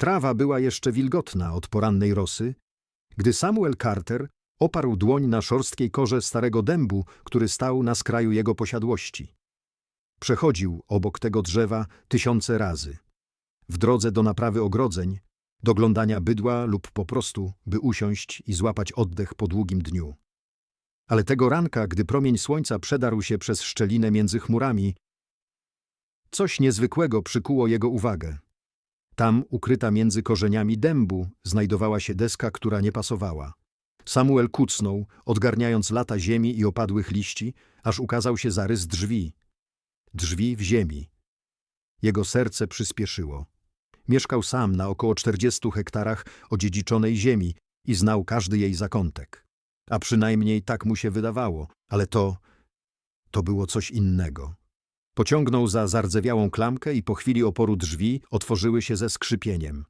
Trawa była jeszcze wilgotna od porannej rosy, gdy Samuel Carter oparł dłoń na szorstkiej korze starego dębu, który stał na skraju jego posiadłości. Przechodził obok tego drzewa tysiące razy. W drodze do naprawy ogrodzeń, doglądania bydła lub po prostu, by usiąść i złapać oddech po długim dniu. Ale tego ranka, gdy promień słońca przedarł się przez szczelinę między chmurami, coś niezwykłego przykuło jego uwagę. Tam, ukryta między korzeniami dębu, znajdowała się deska, która nie pasowała. Samuel kucnął, odgarniając lata ziemi i opadłych liści, aż ukazał się zarys drzwi. Drzwi w ziemi. Jego serce przyspieszyło. Mieszkał sam na około 40 hektarach odziedziczonej ziemi i znał każdy jej zakątek. A przynajmniej tak mu się wydawało, ale to, to było coś innego. Pociągnął za zardzewiałą klamkę i po chwili oporu drzwi otworzyły się ze skrzypieniem.